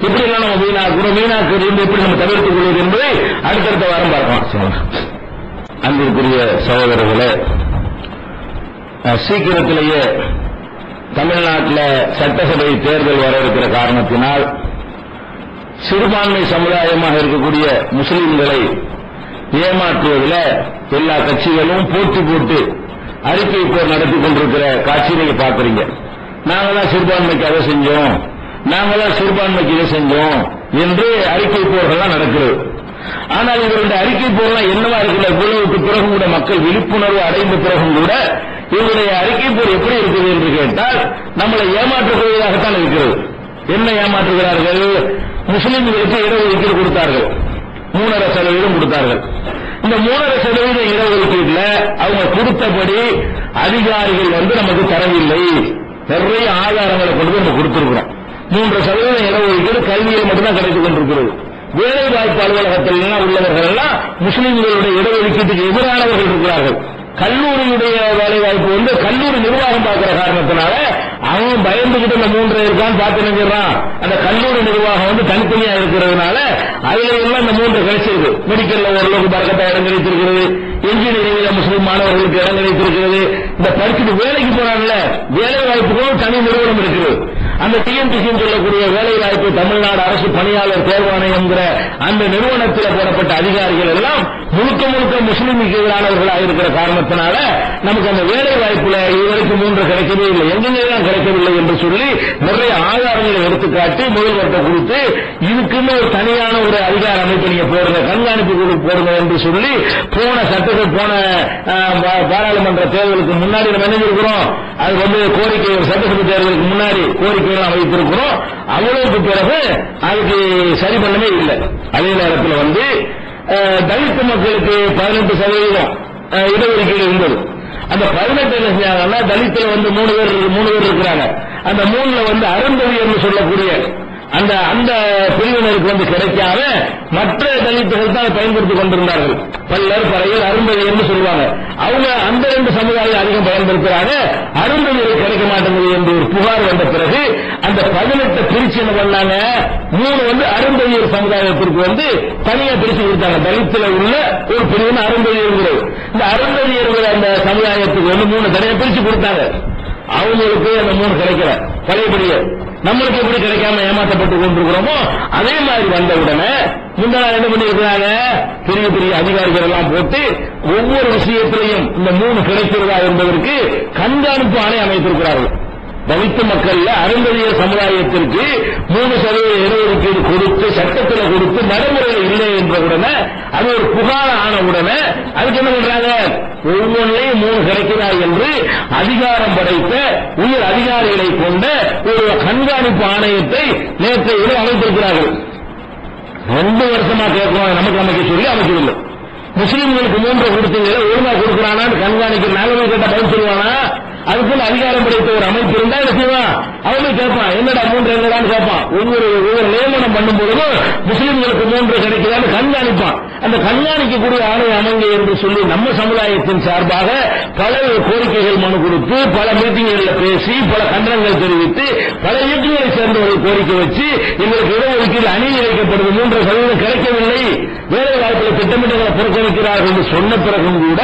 எப்படி எல்லாம் நம்ம வீணாக்குறோம் வீணாக்குறது எப்படி நம்ம தவிர்த்துக் கொள்வது என்பதை அடுத்தடுத்த வாரம் பார்க்கலாம் அன்பிற்குரிய சகோதரர்களே சீக்கிரத்திலேயே தமிழ்நாட்டில் சட்டசபை தேர்தல் வர இருக்கிற காரணத்தினால் சிறுபான்மை சமுதாயமாக இருக்கக்கூடிய முஸ்லீம்களை ஏமாற்றுவதில் எல்லா கட்சிகளும் போட்டி போட்டு அறிக்கை போர் நடத்தி கொண்டிருக்கிற காட்சியை பார்க்குறீங்க. பாக்குறீங்க நாங்களாம் சிறுபான்மைக்கு அதை செஞ்சோம். நாங்களாம் சிறுபான்மைக்கு இதை செஞ்சோம் என்று அறிக்கை போர்கள்லாம் நடக்கிறது ஆனால் இவருடைய அறிக்கை போர்லாம் என்னவா இருக்கிற இவ்வளவுக்கு பிறகும் கூட மக்கள் விழிப்புணர்வு அடைந்த பிறகும் கூட இவருடைய அறிக்கை போர் எப்படி இருக்குது என்று கேட்டால் நம்மளை ஏமாற்றக்கூடியதாகத்தான் இருக்கிறது. என்ன ஏமாற்றுகிறார்கள்? முஸ்லிம்களுக்கு இடஒதுக்கீடு கொடுத்தார்கள். மூணரை சதவீதம் கொடுத்தார்கள். இந்த மூணரை சதவீதம் இடஒதுக்கீட்டுல அவங்க கொடுத்தபடி அதிகாரிகள் வந்து நமக்கு தரவில்லை. நிறைய ஆதாரங்களை கொண்டு நம்ம கொடுத்திருக்கிறோம். மூன்று சதவீதம் இடஒதுக்கீடு கல்வியில் மட்டும்தான் கிடைத்துக் கொண்டிருக்கிறது. வேலை வாய்ப்பு அலுவலகத்தில் உள்ளவர்கள் எல்லாம் முஸ்லீம்களுடைய இடஒதுக்கீட்டுக்கு எதிரானவர்கள் இருக்கிறார்கள். கல்லூரியுடைய வேலை வாய்ப்பு வந்து கல்லூரி நிர்வாகம் பார்க்கிற காரணத்தினால அவன் பயந்துகிட்டு இந்த மூன்று இருக்கான்னு பார்த்து நினைக்கிறான் அந்த கல்லூரி நிர்வாகம் வந்து தனித்தனியா இருக்கிறதுனால அதுல எல்லாம் இந்த மூன்று கிடைச்சிருக்கு. மெடிக்கல்ல ஓரளவுக்கு பறக்கத்தா இடம் கிடைத்திருக்கிறது. இன்ஜினியரிங்ல முஸ்லீம் மாணவர்களுக்கு இடம் கிடைத்திருக்கிறது. இந்த படிச்சுட்டு வேலைக்கு போறாங்கல்ல வேலை வாய்ப்புகளும் தனி நிறுவனம் இருக்குது. அந்த டிஎன்டிசின்னு சொல்லக்கூடிய வேலை வாய்ப்பு தமிழ்நாடு அரசு பணியாளர் தேர்வாணையங்கிற அந்த நிறுவனத்தில் போடப்பட்ட அதிகாரிகள் எல்லாம் முழுக்க முழுக்க முஸ்லிமுக்கு எதிரானவர்களாக இருக்கிற காரணத்தினால நமக்கு அந்த வேலை வாய்ப்புல இதுவரைக்கும் மூன்று கிடைக்கவே இல்லை. எங்கெங்கெல்லாம் கிடைக்கவில்லை என்று சொல்லி நிறைய ஆதாரங்களை எடுத்துக்காட்டி முதல்வர்கிட்ட கொடுத்து இதுக்குன்னு ஒரு தனியான ஒரு அதிகார அமைப்பு நீங்க போடுங்க கண்காணிப்பு குழு போடுங்க என்று சொல்லி போன சட்டத்தை போன பாராளுமன்ற தேர்தலுக்கு முன்னாடி நம்ம என்ன இருக்கிறோம் அது வந்து கோரிக்கை ஒரு சட்டசபை தேர்தலுக்கு முன்னாடி கோரிக்கைகள் வைத்திருக்கிறோம். அவ்வளவுக்கு பிறகு அதுக்கு சரி பண்ணவே இல்லை. அதே நேரத்தில் வந்து தலித்து மக்களுக்கு பதினெட்டு சதவீதம் இடஒதுக்கீடு இருந்தது. அந்த பதினெட்டு என்ன செஞ்சாங்கன்னா தலித்துல வந்து மூணு பேர் மூணு பேர் இருக்கிறாங்க. அந்த மூணுல வந்து அருந்ததியர்னு சொல்லக்கூடிய அந்த அந்த பிரிவினருக்கு வந்து கிடைக்காம மற்ற தலித்துகள் தான் பயன்படுத்திக் கொண்டிருந்தார்கள். பல்லர் பறையர் அருந்ததியர்னு சொல்லுவாங்க. அவங்க அந்த ரெண்டு சமுதாயம் அதிகம் பயன்படுத்துறாங்க. அருந்ததியர் கிடைக்க மாட்டேங்குது என்று ஒரு புகார் வந்த பிறகு அந்த பதினெட்டு பிரிச்சு என்ன பண்ணாங்க? மூணு வந்து அருந்ததியர் சமுதாயத்திற்கு வந்து தனியா பிரிச்சு கொடுத்தாங்க. தலித்துல உள்ள ஒரு பிரிவு அருந்ததியர்கள் இந்த அருந்ததியர்கள் அந்த சமுதாயத்துக்கு வந்து மூணு தனியா பிரிச்சு கொடுத்தாங்க. அவங்களுக்கு அந்த மூணு கிடைக்கல. பழையபடியே. நம்மளுக்கு எப்படி கிடைக்காம ஏமாற்றப்பட்டு கொண்டிருக்கிறோமோ அதே மாதிரி வந்த உடனே முந்தா என்ன பண்ணியிருக்கிறாங்க? பெரிய பெரிய அதிகாரிகள் எல்லாம் போட்டு ஒவ்வொரு விஷயத்திலையும் இந்த மூணு கிடைக்கிறதா என்பதற்கு கண்காணிப்பு ஆணை அமைத்திருக்கிறார்கள். தலித்து மக்கள்ல அருந்ததிய சமுதாயத்திற்கு மூணு சதவீத இடஒதுக்கீடு கொடுத்து சட்டத்தில் கொடுத்து நடைமுறையில் இல்லை என்ற உடனே அது ஒரு புகார் ஆன உடனே அதுக்கு என்ன பண்றாங்க? ஒவ்வொன்றையும் மூணு கிடைக்கிறா என்று அதிகாரம் படைத்த உயர் அதிகாரிகளை கொண்ட ஒரு கண்காணிப்பு ஆணையத்தை நேற்று இரவு அமைத்திருக்கிறார்கள். ரெண்டு வருஷமா கேட்கிறோம் நமக்கு அமைக்க சொல்லி அமைக்கவில்லை. முஸ்லிம்களுக்கு மூன்று கொடுத்தீங்க ஒழுங்கா கொடுக்குறானான்னு கண்காணிக்க நாங்களும் கேட்ட பதில் சொல்லுவானா? அதுக்குன்னு அதிகாரம் படைத்த ஒரு அமைப்பு இருந்தா என்ன செய்வான் அவனும் கேட்பான் என்னடா மூன்று என்னடான்னு கேட்பான். ஒவ்வொரு ஒவ்வொரு நியமனம் பண்ணும் பொழுதும் முஸ்லீம்களுக்கு மூன்று கிடைக்குதான்னு கண்காணிப்பான். அந்த கண்காணிக்கக்கூடிய ஆணை அமைங்க என்று சொல்லி நம்ம சமுதாயத்தின் சார்பாக பல கோரிக்கைகள் மனு கொடுத்து பல மீட்டிங்களில் பேசி பல கண்டனங்கள் தெரிவித்து பல இயக்கங்களை சேர்ந்தவர்கள் கோரிக்கை வச்சு எங்களுக்கு இடஒதுக்கீடு அணியில் இழைக்கப்படுது. மூன்று சதவீதம் கிடைக்கவில்லை. வேலை வாய்ப்பில் திட்டமிட்டங்களை புறக்கணிக்கிறார்கள் என்று சொன்ன பிறகும் கூட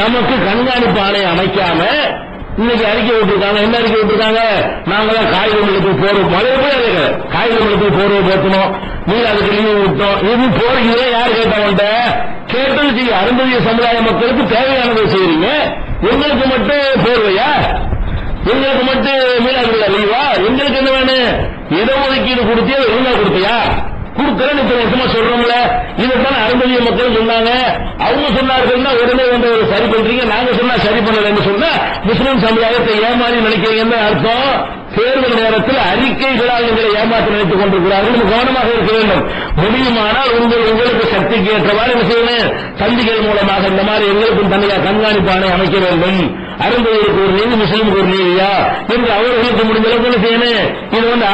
நமக்கு கண்காணிப்பு ஆணை அமைக்காம இன்னைக்கு அறிக்கை விட்டுருக்காங்க என்ன அறிக்கை விட்டுருக்காங்க? நாங்களாம் காய்கறிகளுக்கு போறோம் மழை போய் அதுக்கு காய்கறி மிளகு போர்வை போத்தணும் நீங்க அதுக்கு லீவு விட்டோம். இது போறீங்க யார் கேட்டவன்ட்ட கேட்டது செய்ய அருந்ததிய சமுதாய மக்களுக்கு தேவையானதை செய்யறீங்க எங்களுக்கு மட்டும் போர்வையா? எங்களுக்கு மட்டும் மீனாதுல லீவா எங்களுக்கு என்ன வேணும்? இடஒதுக்கீடு கொடுத்தியா ஒழுங்கா கொடுத்தியா கொடுக்கறேன்னு இத்தனை வருஷமா சொல்றோம்ல. இதைத்தான் அருந்ததிய மக்கள் சொன்னாங்க. அவங்க சொன்னார்கள்னா உடனே வந்து சரி பண்றீங்க. நாங்க சொன்ன சரி பண்ணலன்னு சொன்னா முஸ்லிம் சமுதாயத்தை ஏமாறி நினைக்கிறீங்கன்னு அர்த்தம். தேர்தல் நேரத்தில் அறிக்கைகளால் எங்களை ஏமாற்றி நினைத்துக் கொண்டிருக்கிறார்கள். கவனமாக இருக்க வேண்டும். முடியுமானால் உங்கள் உங்களுக்கு சக்திக்கு ஏற்றவாறு என்ன தந்திகள் மூலமாக இந்த மாதிரி எங்களுக்கும் தனியாக கண்காணிப்பானை அமைக்க வேண்டும். அருந்தவருக்கு ஒரு நீதி முஸ்லீமுக்கு ஒரு நீதியா என்று அவர்களுக்கு முடிந்த அளவுக்கு என்ன செய்யணும்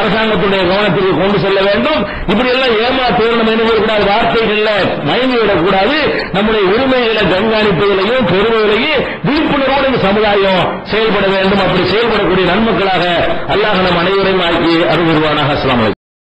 அரசாங்கத்துடைய கவனத்திற்கு கொண்டு செல்ல வேண்டும். இப்படி எல்லாம் ஏமாற்றுவது நம்ம என்ன வார்த்தைகள்ல மயங்கி விடக்கூடாது நம்முடைய உரிமைகளை கண்காணிப்பதிலையும் பெருமைகளையும் விழிப்புணர்வோடு இந்த சமுதாயம் செயல்பட வேண்டும். அப்படி செயல்படக்கூடிய நன்மக்களாக அல்லாஹ் நம் அனைவரையும் ஆக்கி அருள்வானாக அஸ்லாம்